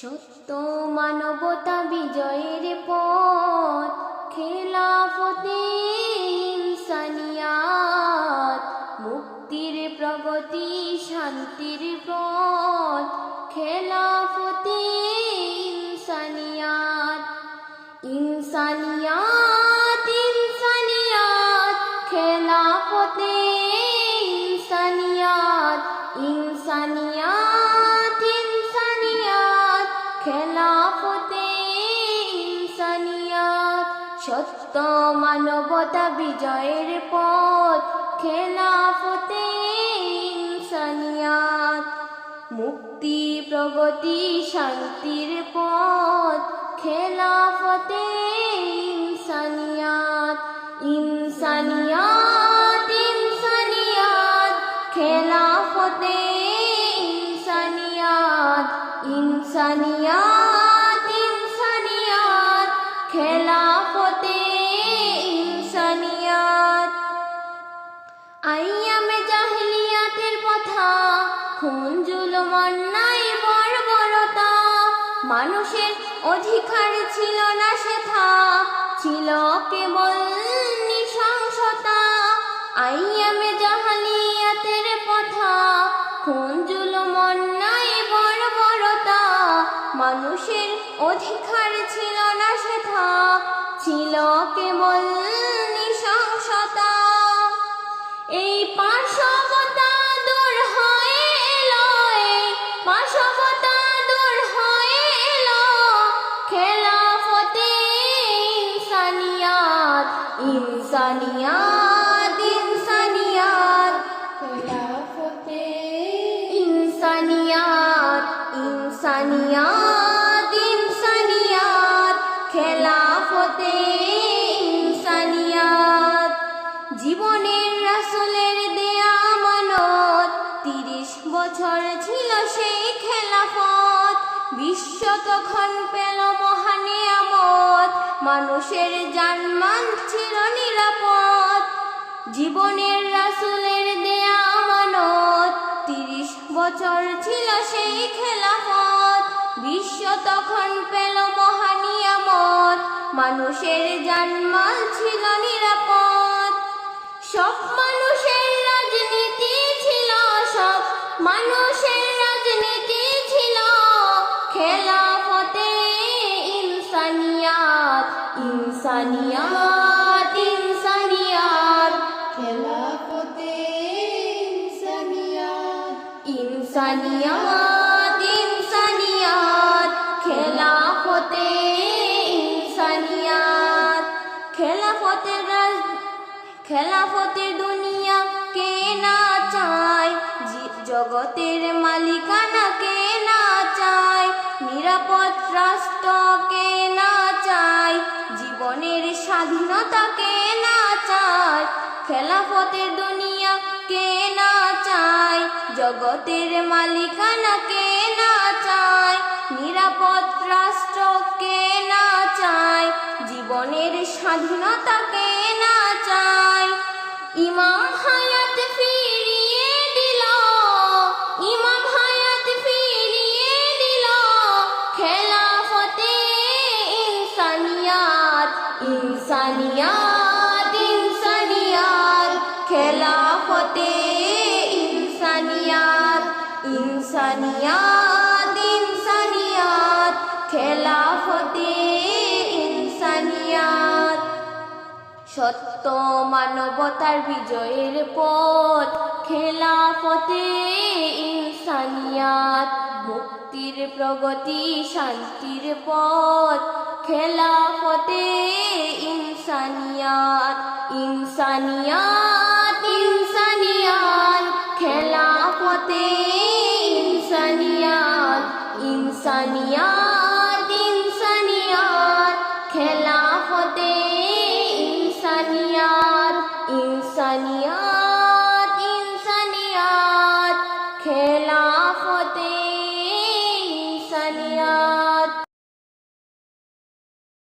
সত্য মানবতা বিজয়ের পথ, খেলাফতে ইনসানিয়াত, মুক্তির প্রগতি, শান্তির পথ, খেলাফতে ইনসানিয়াত ইনসানিয়াত ইনসানিয়াত, খেলাফতে ইনসানিয়াত ইনসানিয়াত মানবতা বিজয়ের পথ খেলাফতে ইনসানিয়াত। মুক্তি প্রগতি শান্তির পথ খেলাফতে ইনসানিয়াত। ইনসানিয়াত অন্যায় বর্বরতা। মানুষের অধিকার ছিল না সেথা। ছিল কেবল নৃশংসতা। আইয়ামে জাহালিয়াতের কথা খুন জুলুম অন্যায় বর্বরতা। মানুষের অধিকার ছিল না সেথা। ছিল কেবল নৃশংসতা। এই পাশবতা ইনসানিয়াত ইনসানিয়াত ইনসানিয়াত, খেলাফতে ইনসানিয়াত। জীবনের রাসূলের দেয়া মানত তিরিশ বছর ছিল সেই খেলাফত। বিশ্ব তখন পেল মহানিয়ামত মানুষের জানমান ছিল নিরাপদ। জীবনের রাসূলের সেই খেলাফত বিশ্ব তখন পেল মহানিয়ামত। মানুষের জানমাল ছিল নিরাপদ। সব মানুষের রাজনীতি ছিল সব মানুষের খেলাফতের দুনিয়া কে না চায়? জগতের মালিকানা কে না চায়? নিরাপদ রাষ্ট্র কে না চায়? জীবনের স্বাধীনতা কে না চায়? খেলাফতের দুনিয়া কে না চায়? জগতের মালিকানা কে না চায়? নিরাপদ রাষ্ট্র কে না চায়? জীবনের স্বাধীনতা কে খেলাফতে ইনসানিয়াত ইনসানিয়াত ইনসানিয়াত, খেলাফতে ইনসানিয়াত। সত্য মানবতার বিজয়ের পথ, খেলাফতে ইনসানিয়াত, মুক্তির প্রগতি, শান্তির পথ, খেলাফতে ইনসানিয়াত ইনসানিয়াত। জানিয়া